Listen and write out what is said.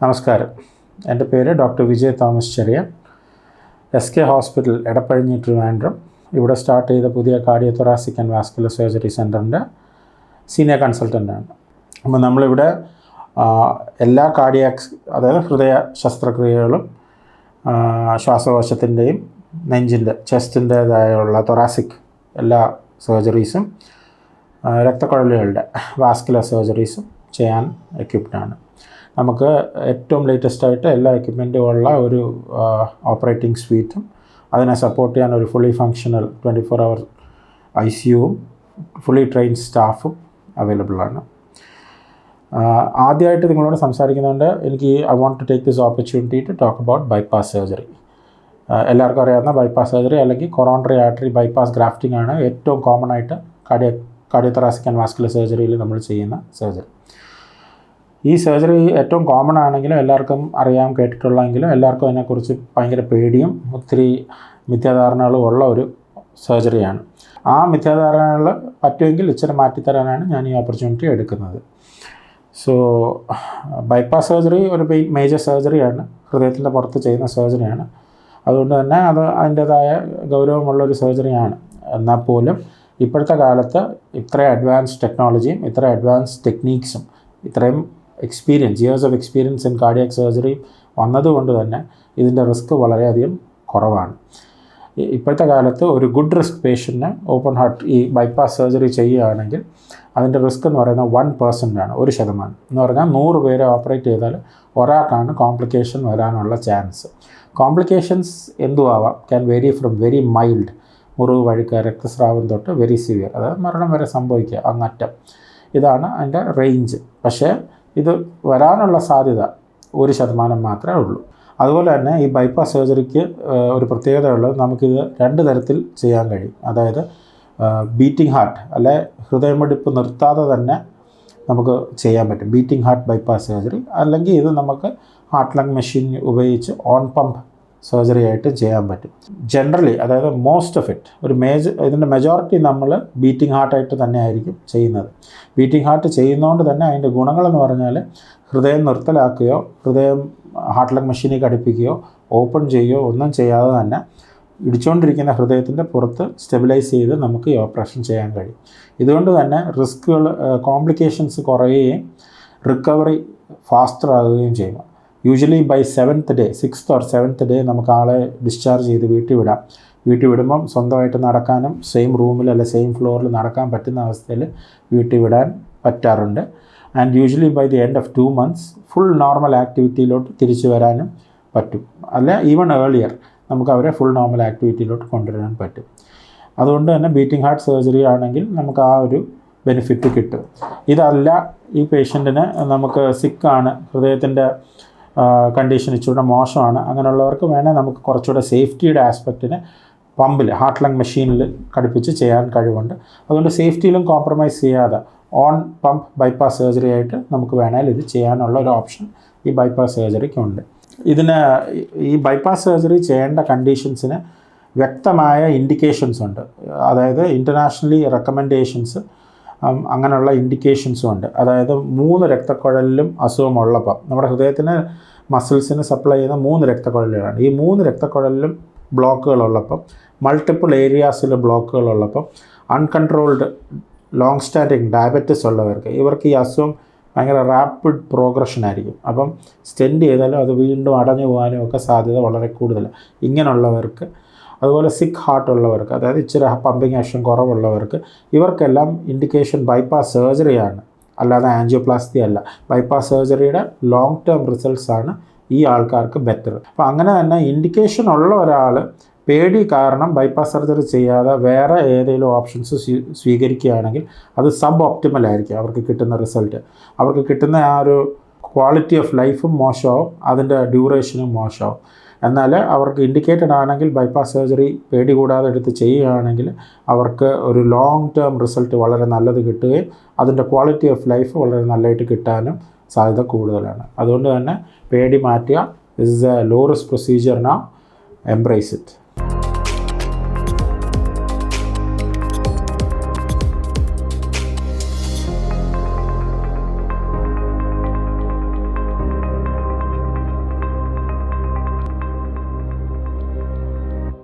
നമസ്കാരം. എന്റെ പേര് doctor Vijay Thomas Cheriya. S K hospital Edappazhinji Trivandrum. ഇവിടെ സ്റ്റാർട്ട് ചെയ്ത പുതിയ cardio thoracic and vascular surgery സെന്ററിന്റെ സീനിയർ കൺസൾട്ടന്റാണ്. അപ്പോൾ നമ്മളിവിടെ എല്ലാ കാർഡിയാക്സ് അതായത് ഹൃദയ ശസ്ത്രക്രിയകളും ശ്വാസകോശത്തിന്റെയും നെഞ്ചിന്റെ ചെസ്റ്റിന്റേതായുള്ള തൊറാസിക് എല്ലാ സർജറീസും രക്തക്കുഴലുകളുടെ വാസ്കുലർ സർജറീസും ചെയ്യാൻ എക്യുപ്ഡാണ് നമുക്ക് ഏറ്റവും ലേറ്റസ്റ്റ് ആയിട്ട് എല്ലാ എക്യുപ്മെന്റും ഉള്ള ഒരു ഓപ്പറേറ്റിംഗ് സ്വീറ്റും അതിനെ സപ്പോർട്ട് ചെയ്യാൻ ഒരു fully functional twenty four hour I സിയുവും ഫുള്ളി ട്രെയിൻ സ്റ്റാഫും അവൈലബിൾ ആണ്. ആദ്യമായിട്ട് നിങ്ങളോട് സംസാരിക്കുന്നുണ്ട് എനിക്ക് I want to take this opportunity to talk about bypass surgery എല്ലാവർക്കും അറിയാവുന്ന ബൈപ്പാസ് സർജറി അല്ലെങ്കിൽ കൊറോണറി ആർട്ടറി ബൈപ്പാസ് ഗ്രാഫ്റ്റിംഗ് ആണ് ഏറ്റവും കോമൺ ആയിട്ട് കാർഡിയ കാർഡിയോതൊറാസിക് ആൻഡ് വാസ്കുലർ സർജറിയിൽ നമ്മൾ ചെയ്യുന്ന സർജറി ഈ സർജറി ഏറ്റവും കോമൺ ആണെങ്കിലും എല്ലാവർക്കും അറിയാം കേട്ടിട്ടുള്ളെങ്കിലും എല്ലാവർക്കും അതിനെക്കുറിച്ച് ഭയങ്കര പേടിയും ഒത്തിരി മിഥ്യാധാരണകളും ഉള്ള ഒരു സർജറിയാണ് ആ മിഥ്യാധാരണകൾ പറ്റുമെങ്കിൽ ഇച്ചിരി മാറ്റിത്തരാനാണ് ഞാൻ ഈ ഓപ്പർച്യൂണിറ്റി എടുക്കുന്നത്. സോ ബൈപ്പാസ് സർജറി ഒരു മേജർ സർജറിയാണ് ഹൃദയത്തിന്റെ പുറത്ത് ചെയ്യുന്ന സർജറിയാണ് അതുകൊണ്ട് തന്നെ അത് അതിന്റേതായ ഗൗരവമുള്ള ഒരു സർജറിയാണ് എന്നാൽ പോലും ഇപ്പോഴത്തെ കാലത്ത് ഇത്രയും അഡ്വാൻസ് ടെക്നോളജിയും ഇത്ര അഡ്വാൻസ് ടെക്നീക്സും ഇത്രയും experience years of experience in cardiac surgery വന്നതുകൊണ്ട് തന്നെ ഇതിന്റെ റിസ്ക് വളരെയധികം കുറവാണ്. ഇപ്പോഴത്തെ കാലത്ത് ഒരു ഗുഡ് റിസ്ക് പേഷ്യന്റിന് ഓപ്പൺ ഹാർട്ട് ഈ ബൈപ്പാസ് സർജറി ചെയ്യുകയാണെങ്കിൽ അതിന്റെ റിസ്ക് എന്ന് പറയുന്നത് വൺ പെർസെന്റ് ആണ് ഒരു ശതമാനം. എന്ന് പറഞ്ഞാൽ നൂറ് പേരെ ഓപ്പറേറ്റ് ചെയ്താൽ ഒരാൾക്കാണ് കോംപ്ലിക്കേഷൻ വരാനുള്ള ചാൻസ് കോംപ്ലിക്കേഷൻസ് എന്തും ആവാം can vary from very mild മുറിവ് വഴുക്ക രക്തസ്രാവം തൊട്ട് വെരി സിവിയർ അതായത് മരണം വരെ സംഭവിക്കുക അങ്ങറ്റം. ഇതാണ് അതിന്റെ റേഞ്ച് പക്ഷേ ഇത് വരാനുള്ള സാധ്യത ഒരു ശതമാനം മാത്രമേ ഉള്ളൂ. അതുപോലെ തന്നെ ഈ ബൈപ്പാസ് സർജറിക്ക് ഒരു പ്രത്യേകത ഉള്ളത് നമുക്കിത് രണ്ട് തരത്തിൽ ചെയ്യാൻ കഴിയും. അതായത് ബീറ്റിംഗ് ഹാർട്ട് അല്ലെ ഹൃദയമിടിപ്പ് നിർത്താതെ തന്നെ നമുക്ക് ചെയ്യാൻ പറ്റും. ബീറ്റിംഗ് ഹാർട്ട് ബൈപ്പാസ് സർജറി അല്ലെങ്കിൽ ഇത് നമുക്ക് ഹാർട്ട് ലങ് മെഷീൻ ഉപയോഗിച്ച് ഓൺ പമ്പ് സർജറി ആയിട്ട് ചെയ്യാൻ പറ്റും. ജനറലി അതായത് മോസ്റ്റ് ഓഫ് ഇറ്റ് ഒരു മേജർ ഇതിന്റെ മെജോറിറ്റി നമ്മൾ ബീറ്റിംഗ് ഹാർട്ടായിട്ട് തന്നെ ആയിരിക്കും ചെയ്യുന്നത്. ബീറ്റിംഗ് ഹാർട്ട് ചെയ്യുന്നതുകൊണ്ട് തന്നെ അതിന്റെ ഗുണങ്ങളെന്ന് പറഞ്ഞാൽ ഹൃദയം നിർത്തലാക്കുകയോ ഹൃദയം ഹാർട്ട് ലങ് മെഷീനിൽ ഘടിപ്പിക്കുകയോ ഓപ്പൺ ചെയ്യുകയോ ഒന്നും ചെയ്യാതെ തന്നെ ഇടിച്ചുകൊണ്ടിരിക്കുന്ന ഹൃദയത്തിന്റെ പുറത്ത് സ്റ്റെബിലൈസ് ചെയ്ത് നമുക്ക് ഈ ഓപ്പറേഷൻ ചെയ്യാൻ കഴിയും. ഇതുകൊണ്ട് തന്നെ റിസ്കുകൾ കോംപ്ലിക്കേഷൻസ് കുറയുകയും റിക്കവറി ഫാസ്റ്റർ ആകുകയും ചെയ്യും usually by seventh day sixth or seventh day നമുക്ക് ആളെ ഡിസ്ചാർജ് ചെയ്ത് വീട്ടിൽ വിടാം. വീട്ടിൽ വിടുമ്പം സ്വന്തമായിട്ട് നടക്കാനും സെയിം റൂമിൽ അല്ലെ സെയിം ഫ്ലോറിൽ നടക്കാൻ പറ്റുന്ന അവസ്ഥയിൽ വീട്ടിൽ വിടാൻ പറ്റാറുണ്ട്. And usually by the end of two months full normal ആക്ടിവിറ്റിയിലോട്ട് തിരിച്ചു വരാനും പറ്റും. അല്ല ഈവൺ ഏർലിയർ നമുക്ക് അവരെ ഫുൾ നോർമൽ ആക്ടിവിറ്റിയിലോട്ട് കൊണ്ടുവരാൻ പറ്റും. അതുകൊണ്ട് തന്നെ ബീറ്റിംഗ് ഹാർട്ട് സർജറി ആണെങ്കിൽ നമുക്ക് ആ ഒരു ബെനിഫിറ്റ് കിട്ടും. ഇതല്ല ഈ പേഷ്യന്റിന് നമുക്ക് സിക്കാണ് ഹൃദയത്തിന്റെ കണ്ടീഷൻ ഇച്ചിരി മോശമാണ്. അങ്ങനെയുള്ളവർക്ക് വേണേൽ നമുക്ക് കുറച്ചുകൂടെ സേഫ്റ്റിയുടെ ആസ്പെക്റ്റിന് പമ്പിൽ ഹാർട്ട് ലങ് മെഷീനിൽ ഘടിപ്പിച്ച് ചെയ്യാൻ കഴിവുണ്ട്. അതുകൊണ്ട് സേഫ്റ്റിയിലും കോംപ്രമൈസ് ചെയ്യാതെ ഓൺ പമ്പ് ബൈപ്പാസ് സർജറി ആയിട്ട് നമുക്ക് വേണേൽ ഇത് ചെയ്യാനുള്ള ഒരു ഓപ്ഷൻ ഈ ബൈപ്പാസ് സർജറിക്കുണ്ട് ഇതിന് ഈ ബൈപ്പാസ് സർജറി ചെയ്യേണ്ട കണ്ടീഷൻസിന് വ്യക്തമായ ഇൻഡിക്കേഷൻസ് ഉണ്ട്. അതായത് ഇന്റർനാഷണലി റെക്കമെൻഡേഷൻസ് അങ്ങനെയുള്ള ഇൻഡിക്കേഷൻസും ഉണ്ട്. അതായത് മൂന്ന് രക്തക്കുഴലിലും അസുഖമുള്ളപ്പം നമ്മുടെ ഹൃദയത്തിന് മസിൽസിന് സപ്ലൈ ചെയ്യുന്ന മൂന്ന് രക്തക്കുഴലുകളാണ്. ഈ മൂന്ന് രക്തക്കുഴലിലും ബ്ലോക്കുകൾ ബ്ലോക്കുകളുള്ളപ്പം മൾട്ടിപ്പിൾ ഏരിയാസിൽ ബ്ലോക്കുകളുള്ളപ്പം അൺകൺട്രോൾഡ് ലോങ് സ്റ്റാൻഡിങ് ഡയബറ്റിസ് ഉള്ളവർക്ക് ഇവർക്ക് ഈ അസുഖം ഭയങ്കര റാപ്പിഡ് പ്രോഗ്രഷൻ ആയിരിക്കും. അപ്പം സ്റ്റെൻഡ് ചെയ്താലും അത് വീണ്ടും അടഞ്ഞു പോകാനും ഒക്കെ സാധ്യത വളരെ കൂടുതലാണ്. ഇങ്ങനെയുള്ളവർക്ക് അതുപോലെ സിക്ക് ഹാർട്ട് ഉള്ളവർക്ക് അതായത് ഇച്ചിരി പമ്പിങ് ആക്ഷൻ കുറവുള്ളവർക്ക് ഇവർക്കെല്ലാം ഇൻഡിക്കേഷൻ ബൈപ്പാസ് സർജറിയാണ് അല്ലാതെ ആൻജിയോപ്ലാസ്റ്റി അല്ല. ബൈപ്പാസ് സർജറിയുടെ ലോങ് ടേം റിസൾട്ട്സ് ആണ് ഈ ആൾക്കാർക്ക് ബെറ്റർ അപ്പോൾ അങ്ങനെ തന്നെ ഇൻഡിക്കേഷൻ ഉള്ള ഒരാൾ പേടി കാരണം ബൈപ്പാസ് സർജറി ചെയ്യാതെ വേറെ ഏതെങ്കിലും ഓപ്ഷൻസ് സ്വീകരിക്കുകയാണെങ്കിൽ അത് സബ് ഒപ്റ്റിമൽ ആയിരിക്കും അവർക്ക് കിട്ടുന്ന റിസൾട്ട് അവർക്ക് കിട്ടുന്ന ആ ഒരു ക്വാളിറ്റി ഓഫ് ലൈഫും മോശമാവും അതിന്റെ ഡ്യൂറേഷനും മോശമാവും. എന്നാൽ അവർക്ക് ഇൻഡിക്കേറ്റഡ് ആണെങ്കിൽ ബൈപ്പാസ് സർജറി പേടി കൂടാതെ എടുത്ത് ചെയ്യുകയാണെങ്കിൽ അവർക്ക് ഒരു ലോങ് ടേം റിസൾട്ട് വളരെ നല്ലത് കിട്ടുകയും അതിന്റെ ക്വാളിറ്റി ഓഫ് ലൈഫ് വളരെ നല്ലതായിട്ട് കിട്ടാനും സാധ്യത കൂടുതലാണ്. അതുകൊണ്ട് തന്നെ പേടി മാറ്റുക. Is a low risk procedure നാ എംബ്രേസ് ഇറ്റ്